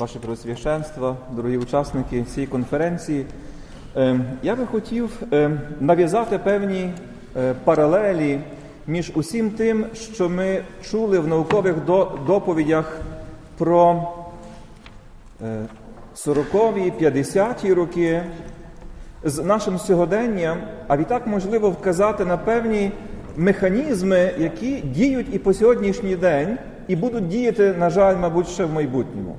ваше Преосвященство, дорогі учасники цієї конференції. Е, Я би хотів е, нав'язати певні е, паралелі між усім тим, що ми чули в наукових доповідях про е, 40-ві, 50-ті роки з нашим сьогоденням, а відтак можливо вказати на певні механізми, які діють і по сьогоднішній день, і будуть діяти, на жаль, мабуть, ще в майбутньому.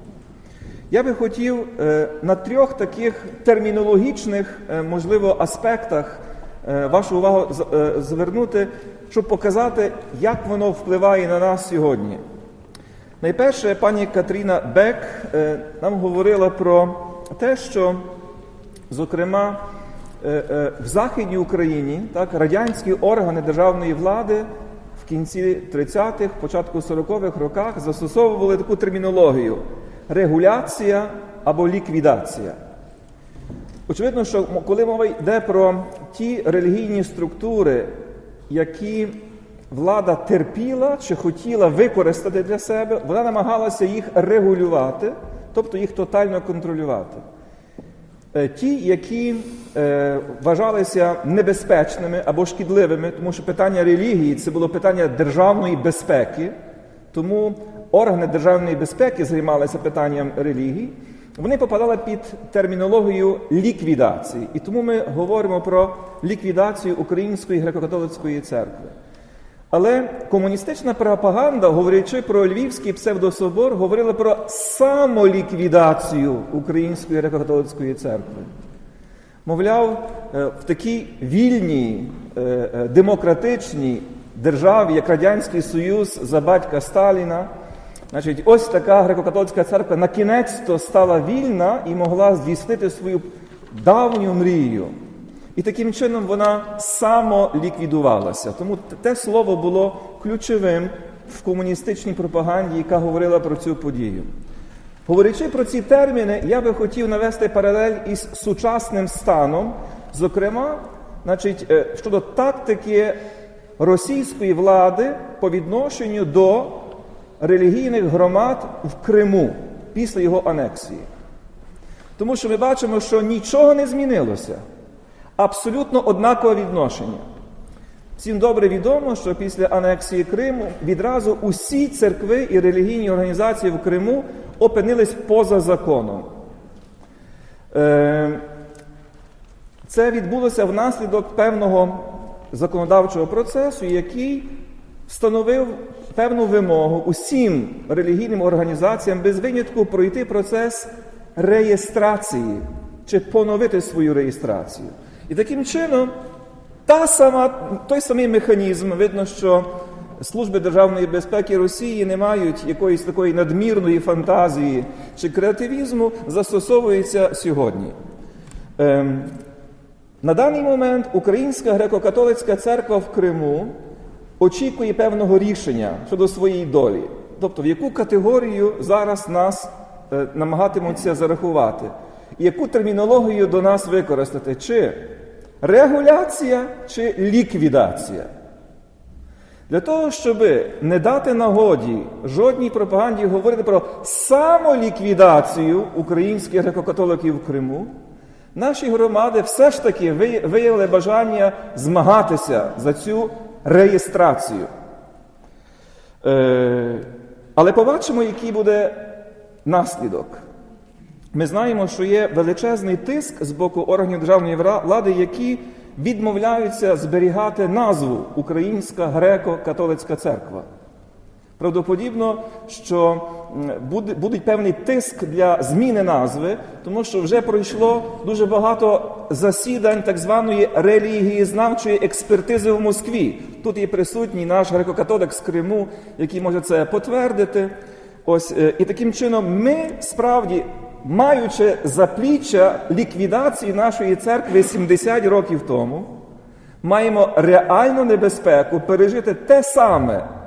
Я би хотів е, на трьох таких термінологічних, е, можливо, аспектах е, вашу увагу звернути, щоб показати, як воно впливає на нас сьогодні. Найперше, пані Катріна Бек нам говорила про те, що, зокрема, в Західній Україні так, радянські органи державної влади в кінці 30-х, початку 40-х роках застосовували таку термінологію регуляція або ліквідація. Очевидно, що коли мова йде про ті релігійні структури, які влада терпіла чи хотіла використати для себе, вона намагалася їх регулювати, тобто їх тотально контролювати. Е, Ті, які е, вважалися небезпечними або шкідливими, тому що питання релігії це було питання державної безпеки, тому органи державної безпеки займалися питанням релігії, вони попадали під термінологію ліквідації. І тому ми говоримо про ліквідацію Української греко-католицької церкви. Але комуністична пропаганда, говорячи про Львівський псевдособор, говорила про самоліквідацію Української греко-католицької церкви. Мовляв, е, в такій вільній, е, е, демократичній державі, як Радянський Союз за батька Сталіна, значить, ось така греко-католицька церква на кінець-то стала вільна і могла здійснити свою давню мрію. І таким чином вона самоліквідувалася. Тому те слово було ключовим в комуністичній пропаганді, яка говорила про цю подію. Говорячи про ці терміни, я би хотів навести паралель із сучасним станом, зокрема, значить, е, щодо тактики російської влади по відношенню до релігійних громад в Криму після його анексії. Тому що ми бачимо, що нічого не змінилося. Абсолютно однакове відношення. Всім добре відомо, що після анексії Криму відразу усі церкви і релігійні організації в Криму опинились поза законом. Е, Це відбулося внаслідок певного законодавчого процесу, який встановив певну вимогу усім релігійним організаціям без винятку пройти процес реєстрації чи поновити свою реєстрацію. І таким чином та сама, той самий механізм, видно, що служби державної безпеки Росії не мають якоїсь такої надмірної фантазії чи креативізму, застосовується сьогодні. Ем, на даний момент Українська греко-католицька церква в Криму очікує певного рішення щодо своєї долі. Тобто, в яку категорію зараз нас е, намагатимуться зарахувати, і яку термінологію до нас використати, чи регуляція, чи ліквідація. Для того, щоб не дати нагоді жодній пропаганді говорити про самоліквідацію українських греко-католиків в Криму, наші громади все ж таки виявили бажання змагатися за цю реєстрацію. Е, але побачимо, який буде наслідок. Ми знаємо, що є величезний тиск з боку органів державної влади, які відмовляються зберігати назву Українська греко-католицька церква. Правдоподібно, що буде, буде певний тиск для зміни назви, тому що вже пройшло дуже багато засідань так званої релігієзнавчої експертизи в Москві. Тут є присутній наш греко-католик з Криму, який може це потвердити. Ось е, і таким чином ми справді, маючи запліччя ліквідації нашої церкви 70 років тому, маємо реальну небезпеку пережити те саме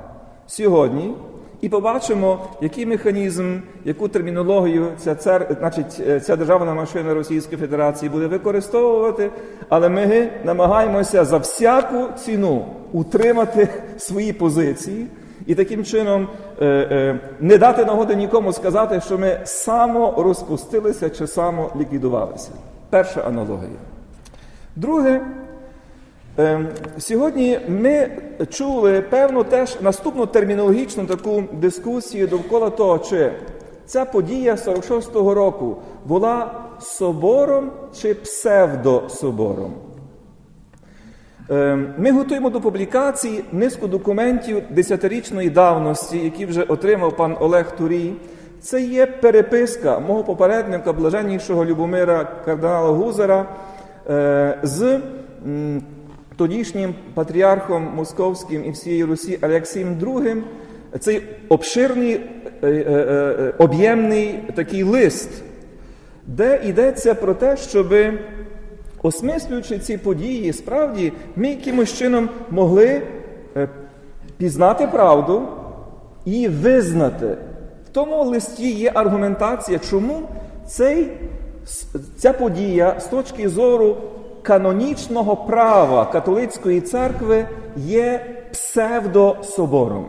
сьогодні і побачимо, який механізм, яку термінологію ця, цер... значить, е, ця державна машина Російської Федерації буде використовувати, але ми намагаємося за всяку ціну утримати свої позиції і таким чином е, е, не дати нагоди нікому сказати, що ми саморозпустилися чи самоліквідувалися. Перша аналогія. Друге, Сьогодні ми чули певну теж наступну термінологічну таку дискусію довкола того, чи ця подія 46-го року була собором чи псевдособором. Ем, Ми готуємо до публікації низку документів десятирічної давності, які вже отримав пан Олег Турій. Це є переписка мого попередника, блаженнішого Любомира кардинала Гузера е, з тодішнім патріархом Московським і всієї Русі Алексієм II. Цей обширний, е, е, е, об'ємний такий лист, де йдеться про те, щоби Осмислюючи ці події, справді ми якимось чином могли пізнати правду і визнати. В тому листі є аргументація, чому цей, ця подія з точки зору канонічного права католицької церкви є псевдособором.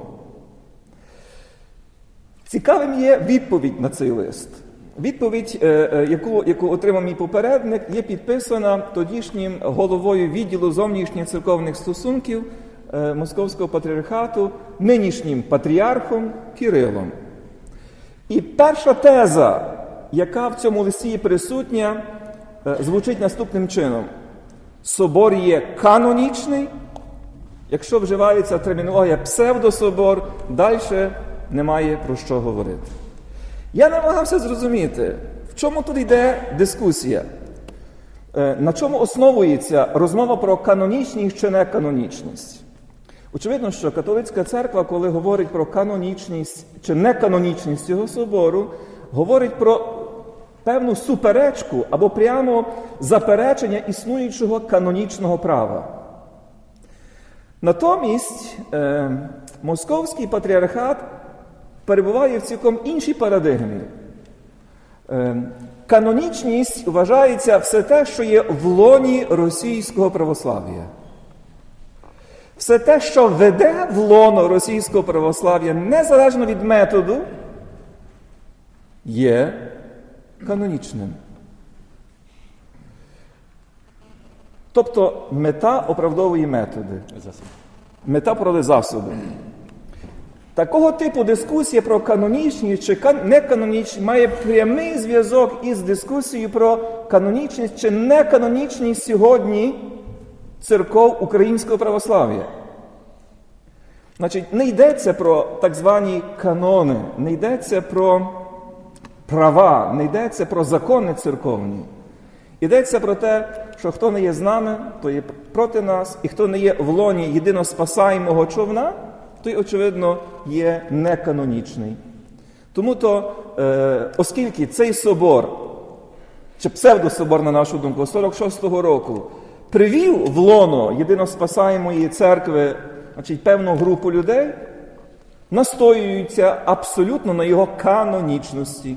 Цікавим є відповідь на цей лист. Відповідь, е, е, яку, яку отримав мій попередник, є підписана тодішнім головою відділу зовнішніх церковних стосунків е, Московського патріархату, нинішнім патріархом Кирилом. І перша теза, яка в цьому листі присутня, звучить наступним чином: собор є канонічний, якщо вживається термінологія псевдособор, далі немає про що говорити. Я намагався зрозуміти, в чому тут йде дискусія, Е, на чому основується розмова про канонічність чи неканонічність. Очевидно, що католицька церква, коли говорить про канонічність чи неканонічність цього собору, говорить про певну суперечку або прямо заперечення існуючого канонічного права. Натомість е, московський патріархат перебуває в цілком іншій парадигмі. Е, канонічність вважається все те, що є в лоні російського православ'я. Все те, що веде в лоно російського православ'я, незалежно від методу, є канонічним. Тобто мета оправдовує методи. Мета проти засоби. Такого типу дискусія про канонічність чи кан- неканонічність має прямий зв'язок із дискусією про канонічність чи неканонічність сьогодні церков українського православ'я. Значить, не йдеться про так звані канони, не йдеться про права, не йдеться про закони церковні. Йдеться про те, що хто не є з нами, то є проти нас, і хто не є в лоні єдино спасаємого човна, той, очевидно, є неканонічний. Тому то, е, оскільки цей собор, чи псевдособор, на нашу думку, 46-го року, привів в лоно єдино спасаємої церкви значить, певну групу людей, настоюються абсолютно на його канонічності.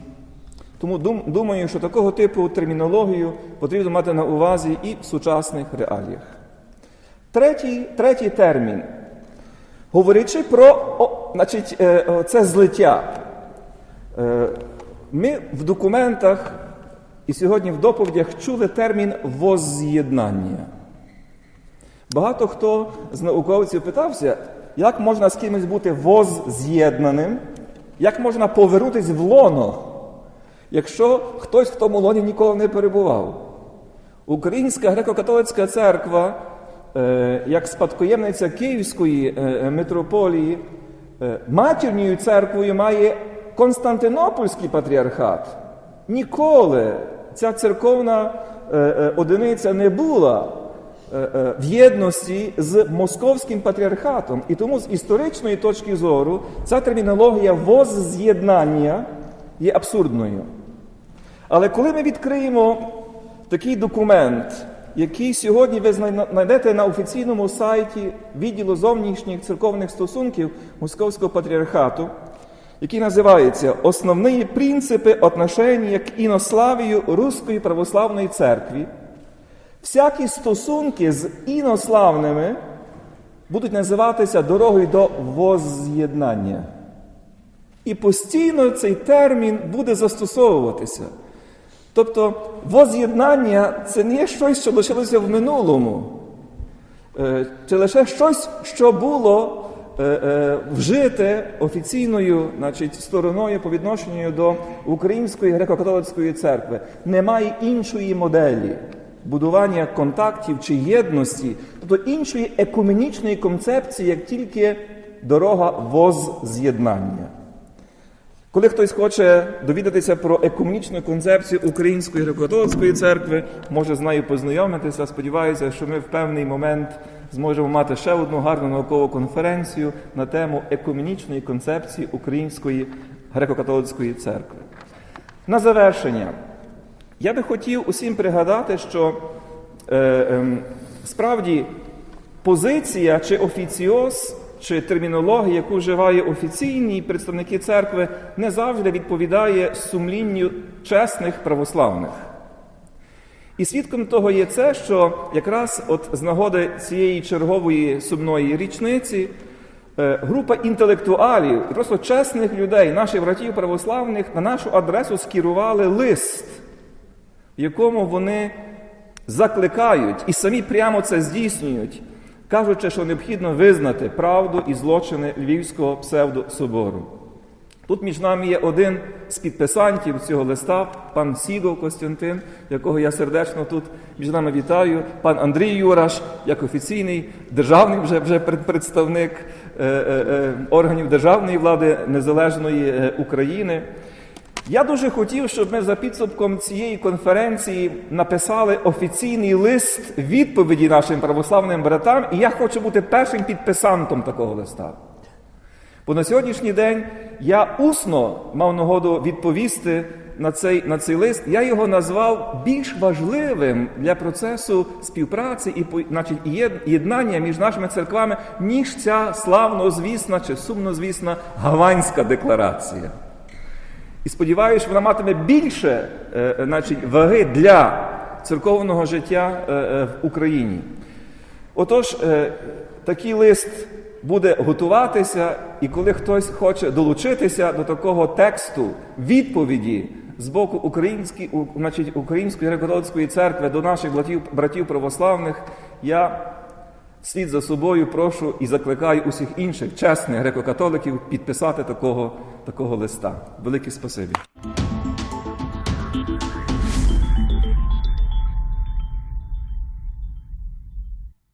Тому думаю, що такого типу термінологію потрібно мати на увазі і в сучасних реаліях. Третій, третій термін. Говорячи про о, значить, е, це злиття. Е, Ми в документах і сьогодні в доповідях чули термін возз'єднання. Багато хто з науковців питався, як можна з кимось бути возз'єднаним, як можна повернутися в лоно, якщо хтось в тому лоні ніколи не перебував. Українська греко-католицька церква, е, як спадкоємниця Київської е, митрополії, е, матірньою церквою має Константинопольський патріархат. Ніколи ця церковна одиниця не була в єдності з московським патріархатом. І тому з історичної точки зору ця термінологія возз'єднання є абсурдною. Але коли ми відкриємо такий документ, який сьогодні ви знайдете на офіційному сайті відділу зовнішніх церковних стосунків Московського патріархату, який називається Основні принципи отношения к інославію Руської православної церкви, всякі стосунки з інославними будуть називатися дорогою до возз'єднання. І постійно цей термін буде застосовуватися. Тобто, воз'єднання це не є щось, що лишилося в минулому. Е, Це лише щось, що було е, е, вжите офіційною значить, стороною по відношенню до Української греко-католицької церкви. Немає іншої моделі будування контактів чи єдності, тобто іншої екуменічної концепції, як тільки дорога возз'єднання. Коли хтось хоче довідатися про екумінічну концепцію Української греко-католицької церкви, може з нею познайомитися. Сподіваюся, що ми в певний момент зможемо мати ще одну гарну наукову конференцію на тему екумінічної концепції Української греко-католицької церкви. На завершення, я би хотів усім пригадати, що е, е, справді позиція чи офіціоз, чи термінологія, яку вживає офіційні представники церкви, не завжди відповідає сумлінню чесних православних. І свідком того є це, що якраз от з нагоди цієї чергової сумної річниці е, група інтелектуалів просто чесних людей, наших братів православних, на нашу адресу скерували лист, в якому вони закликають і самі прямо це здійснюють, кажучи, що необхідно визнати правду і злочини Львівського псевдособору. Тут між нами є один з підписантів цього листа, пан Сігов Костянтин, якого я сердечно тут між нами вітаю, пан Андрій Юраш, як офіційний державний вже, вже представник е, е, е, органів державної влади Незалежної е, України. Я дуже хотів, щоб ми за підсумком цієї конференції написали офіційний лист відповіді нашим православним братам, і я хочу бути першим підписантом такого листа. Бо на сьогоднішній день я усно мав нагоду відповісти на цей, на цей лист. Я його назвав більш важливим для процесу співпраці і значить, єднання між нашими церквами, ніж ця славнозвісна чи сумнозвісна Гаванська декларація. І сподіваюся, вона матиме більше е, е, значить, ваги для церковного життя е, в Україні. Отож, такий лист буде готуватися, і коли хтось хоче долучитися до такого тексту відповіді з боку української, значить, Української греко-католицької церкви до наших братів, братів православних, я слід за собою прошу і закликаю усіх інших чесних греко-католиків підписати такого, такого листа. Велике спасибі.